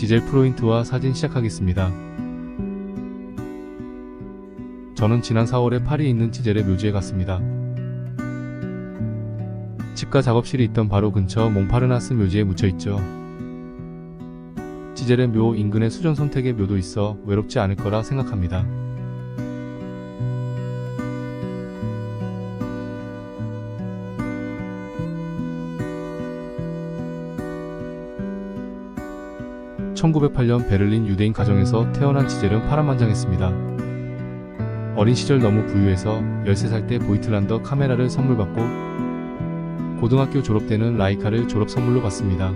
지젤 프로인트와 사진 시작하겠습니다. 저는 지난 4월에 파리에 있는 지젤의 묘지에 갔습니다. 집과 작업실이 있던 바로 근처 몽파르나스 묘지에 묻혀있죠. 지젤의 묘 인근에 수전 선택의 묘도 있어 외롭지 않을 거라 생각합니다. (1908년) 베를린 유대인 가정에서 태어난 지젤은 파란만장했습니다. 어린 시절 너무 부유해서 13살 때 보이틀란더 카메라를 선물 받고 고등학교 졸업 때는 라이카를 졸업 선물로 받습니다.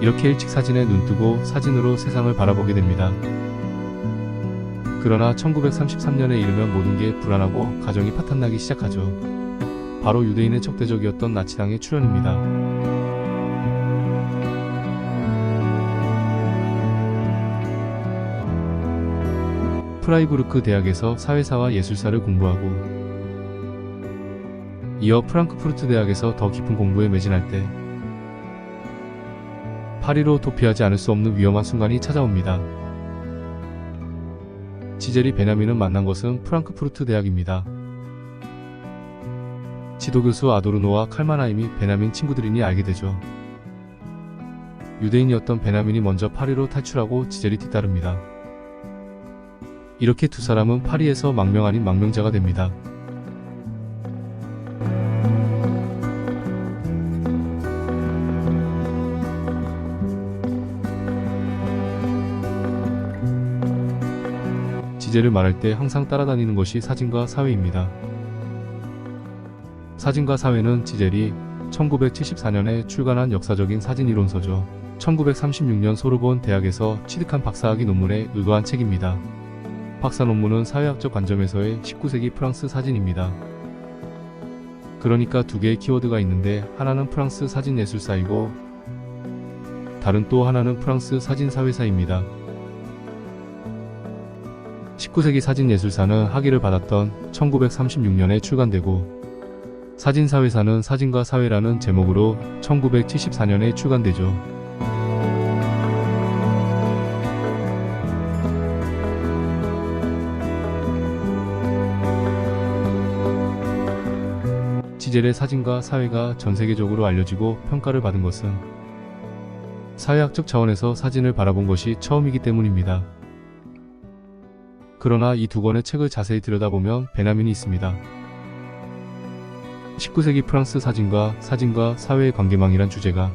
이렇게 일찍 사진에 눈뜨고 사진으로 세상을 바라보게 됩니다. 그러나 1933년에 이르면 모든 게 불안하고 가정이 파탄나기 시작하죠. 바로 유대인의 적대적이었던 나치당의 출현입니다. 프라이부르크 대학에서 사회사와 예술사를 공부하고 이어 프랑크푸르트 대학에서 더 깊은 공부에 매진할 때 파리로 도피하지 않을 수 없는 위험한 순간이 찾아옵니다. 지젤이 베냐민을 만난 것은 프랑크푸르트 대학입니다. 지도교수 아도르노와 칼마나임이 베냐민 친구들이니 알게 되죠. 유대인이었던 베냐민이 먼저 파리로 탈출하고 지젤이 뒤따릅니다. 이렇게 두 사람은 파리에서 망명 아닌 망명자가 됩니다. 지젤을 말할 때 항상 따라다니는 것이 사진과 사회입니다. 사진과 사회는 지젤이 1974년에 출간한 역사적인 사진 이론서죠. 1936년 소르본 대학에서 취득한 박사학위 논문에 의거한 책입니다. 박사 논문은 사회학적 관점에서의 19세기 프랑스 사진입니다. 그러니까 두 개의 키워드가 있는데 하나는 프랑스 사진 예술사이고 다른 또 하나는 프랑스 사진 사회사입니다. 19세기 사진 예술사는 학위를 받았던 1936년에 출간되고 사진사회사는 사진과 사회라는 제목으로 1974년에 출간되죠. 지젤의 사진과 사회가 전 세계적으로 알려지고 평가를 받은 것은 사회학적 차원에서 사진을 바라본 것이 처음이기 때문입니다. 그러나 이 두 권의 책을 자세히 들여다보면 베냐민이 있습니다. 19세기 프랑스 사진과 사진과 사회의 관계망이란 주제가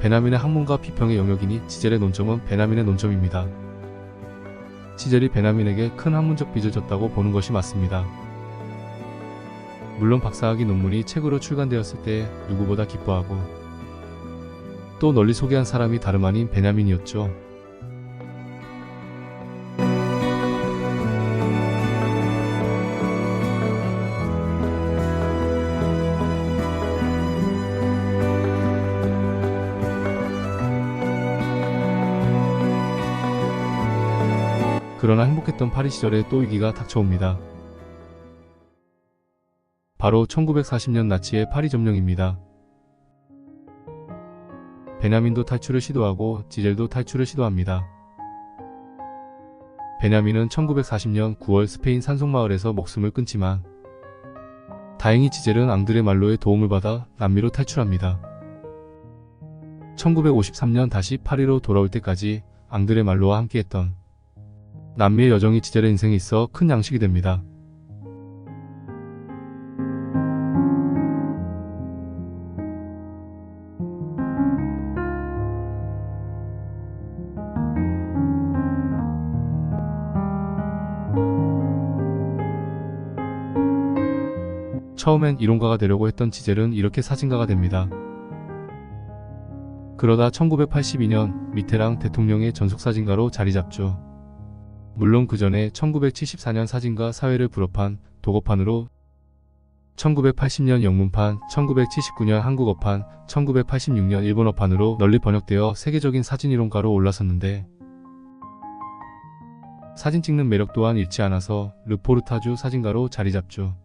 베냐민의 학문과 비평의 영역이니 지젤의 논점은 베냐민의 논점입니다. 지젤이 베냐민에게 큰 학문적 빚을 졌다고 보는 것이 맞습니다. 물론 박사학위 논문이 책으로 출간되었을 때 누구보다 기뻐하고 또 널리 소개한 사람이 다름 아닌 베냐민이었죠. 그러나 행복했던 파리 시절에 또 위기가 닥쳐옵니다. 바로 1940년 나치의 파리 점령입니다. 베냐민도 탈출을 시도하고 지젤도 탈출을 시도합니다. 베냐민은 1940년 9월 스페인 산속마을에서 목숨을 끊지만 다행히 지젤은 앙드레 말로의 도움을 받아 남미로 탈출합니다. 1953년 다시 파리로 돌아올 때까지 앙드레 말로와 함께했던 남미의 여정이 지젤의 인생에 있어 큰 양식이 됩니다. 처음엔 이론가가 되려고 했던 지젤은 이렇게 사진가가 됩니다. 그러다 1982년 미테랑 대통령의 전속사진가로 자리 잡죠. 물론 그 전에 1974년 사진과 사회를 불업한 도거판으로 1980년 영문판, 1979년 한국어판, 1986년 일본어판으로 널리 번역되어 세계적인 사진이론가로 올라섰는데 사진 찍는 매력 또한 잃지 않아서 르포르타주 사진가로 자리 잡죠.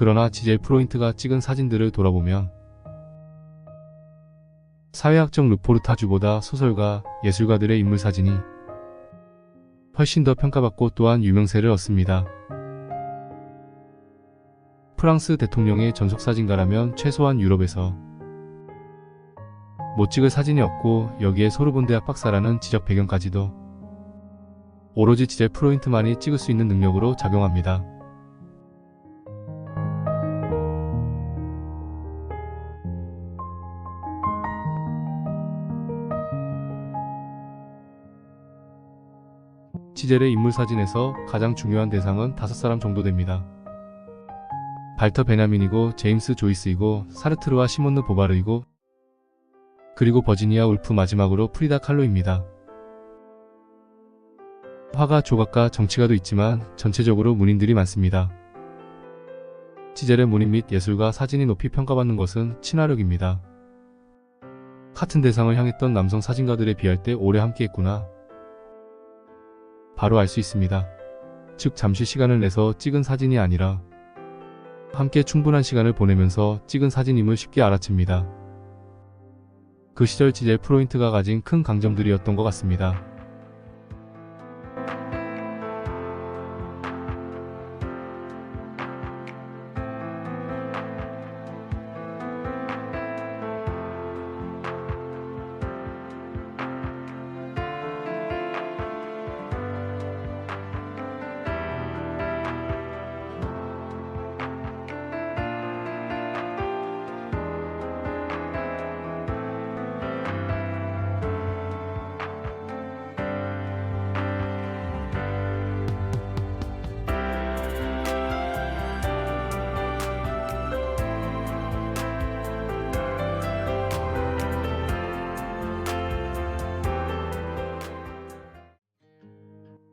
그러나 지젤 프로인트가 찍은 사진들을 돌아보면 사회학적 루포르타주보다 소설가, 예술가들의 인물 사진이 훨씬 더 평가받고 또한 유명세를 얻습니다. 프랑스 대통령의 전속사진가라면 최소한 유럽에서 못 찍을 사진이 없고 여기에 소르본 대학 박사라는 지적 배경까지도 오로지 지젤 프로인트만이 찍을 수 있는 능력으로 작용합니다. 지젤의 인물 사진에서 가장 중요한 대상은 다섯 사람 정도 됩니다. 발터 베냐민이고 제임스 조이스이고 사르트르와 시몬느 보바르이고 그리고 버지니아 울프 마지막으로 프리다 칼로입니다. 화가, 조각가, 정치가도 있지만 전체적으로 문인들이 많습니다. 지젤의 문인 및 예술가 사진이 높이 평가받는 것은 친화력입니다. 같은 대상을 향했던 남성 사진가들에 비할 때 오래 함께했구나. 바로 알 수 있습니다. 즉 잠시 시간을 내서 찍은 사진이 아니라 함께 충분한 시간을 보내면서 찍은 사진임을 쉽게 알아챕니다. 그 시절 지젤 프로인트가 가진 큰 강점들이었던 것 같습니다.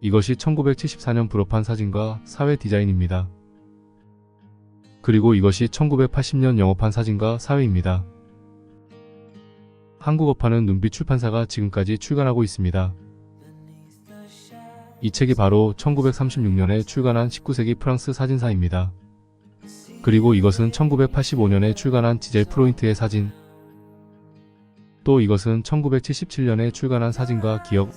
이것이 1974년 불업한 사진과 사회 디자인입니다. 그리고 이것이 1980년 영업한 사진과 사회입니다. 한국어판은 눈빛 출판사가 지금까지 출간하고 있습니다. 이 책이 바로 1936년에 출간한 19세기 프랑스 사진사입니다. 그리고 이것은 1985년에 출간한 지젤 프로인트의 사진. 또 이것은 1977년에 출간한 사진과 기억.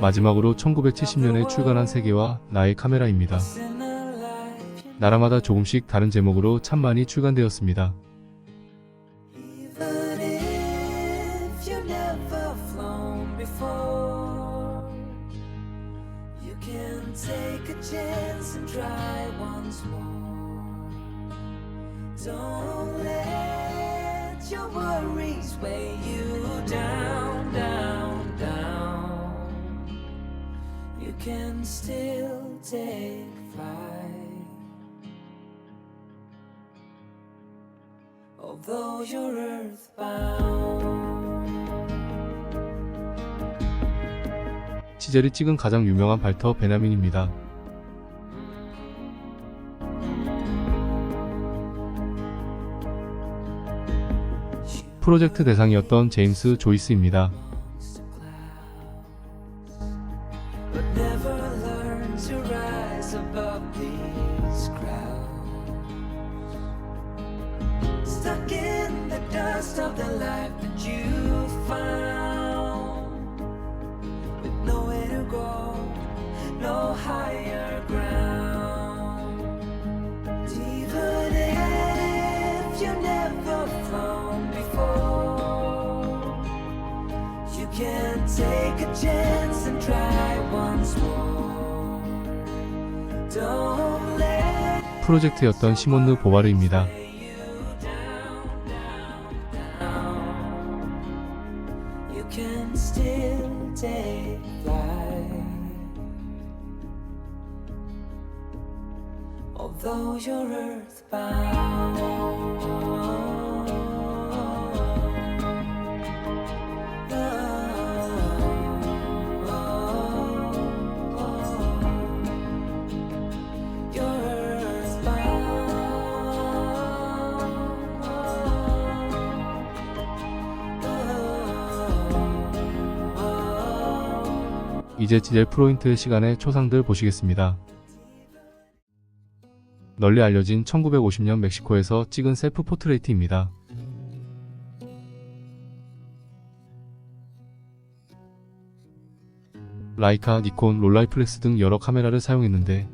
마지막으로 1970년에 출간한 세계와 나의 카메라입니다. 나라마다 조금씩 다른 제목으로 참 많이 출간되었습니다. Don't let your worries weigh you down, can still take flight. Although you're earthbound. 치젤이 찍은 가장 유명한 발터 베냐민입니다. 프로젝트 대상이었던 제임스 조이스입니다. You can take a chance and try once more. Don't let 프로젝트였던 시몬느 보바르입니다. 이제 지젤 프로인트의 시간의 초상들 보시겠습니다. 널리 알려진 1950년 멕시코에서 찍은 셀프 포트레이트입니다. 라이카, 니콘, 롤라이플렉스 등 여러 카메라를 사용했는데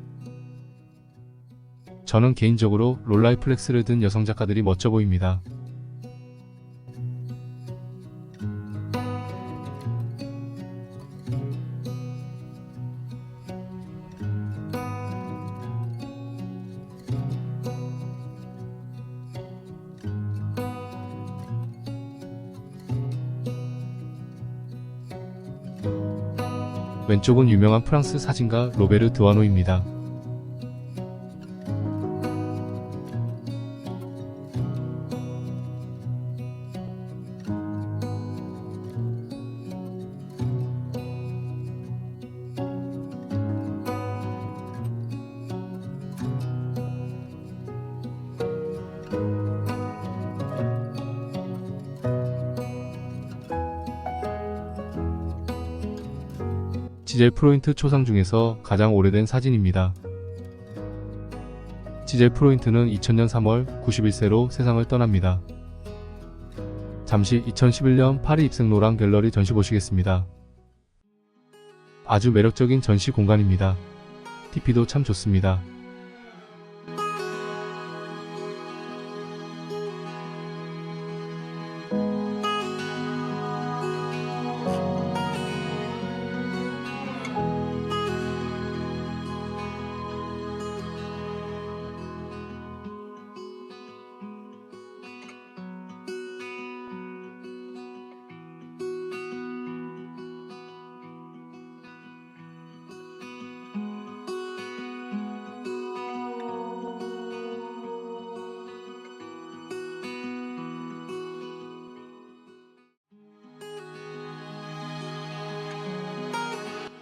저는 개인적으로 롤라이플렉스를 든 여성 작가들이 멋져 보입니다. 왼쪽은 유명한 프랑스 사진가 로베르 드와노입니다. 지젤 프로인트 초상 중에서 가장 오래된 사진입니다. 지젤 프로인트는 2000년 3월 91세로 세상을 떠납니다. 잠시 2011년 파리 입생 로랑 갤러리 전시 보시겠습니다. 아주 매력적인 전시 공간입니다. TP도 참 좋습니다.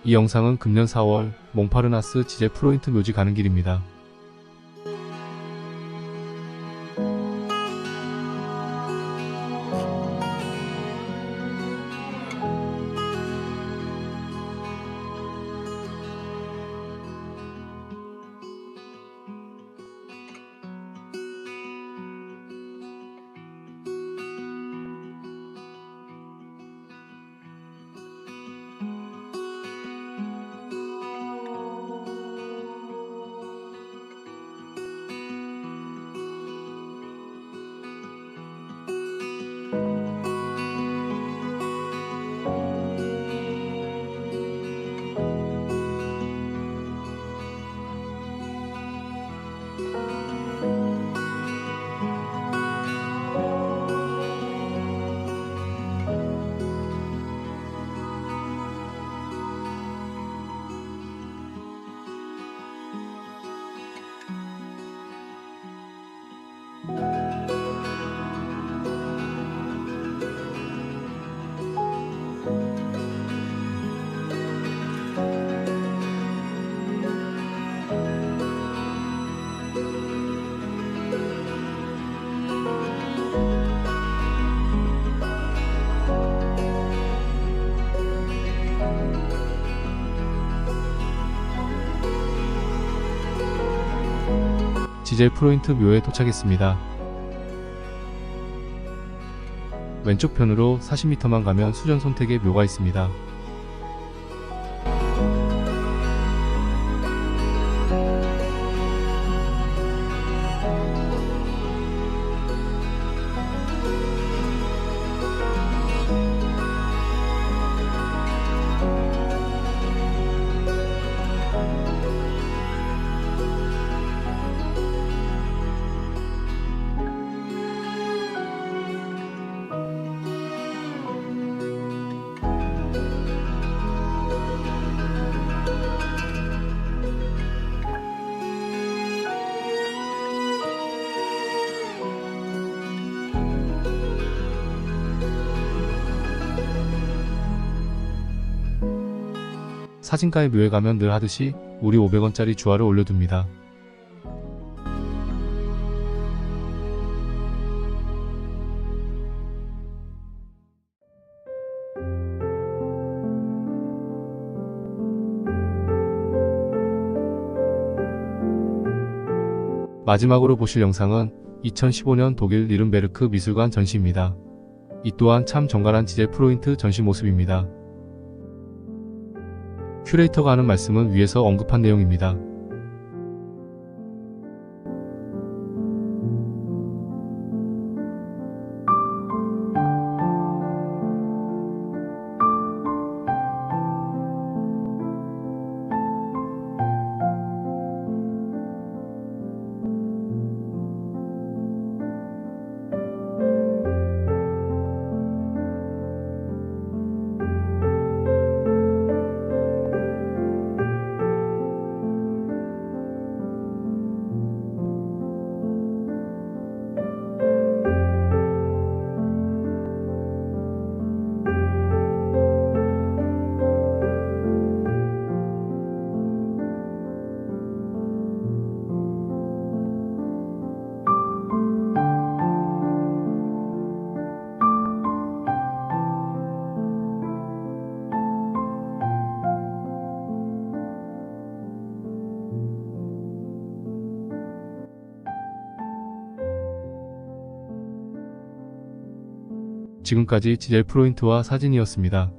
이 영상은 금년 4월 몽파르나스 지젤 프로인트 묘지 가는 길입니다. 지젤 프로인트 묘에 도착했습니다. 왼쪽 편으로 40m만 가면 수전 선택의 묘가 있습니다. 사진가의 묘에 가면 늘 하듯이 우리 500원짜리 주화를 올려둡니다. 마지막으로 보실 영상은 2015년 독일 니른베르크 미술관 전시입니다. 이 또한 참 정갈한 지젤 프로인트 전시 모습입니다. 큐레이터가 하는 말씀은 위에서 언급한 내용입니다. 지금까지 지젤 프로인트와 사진이었습니다.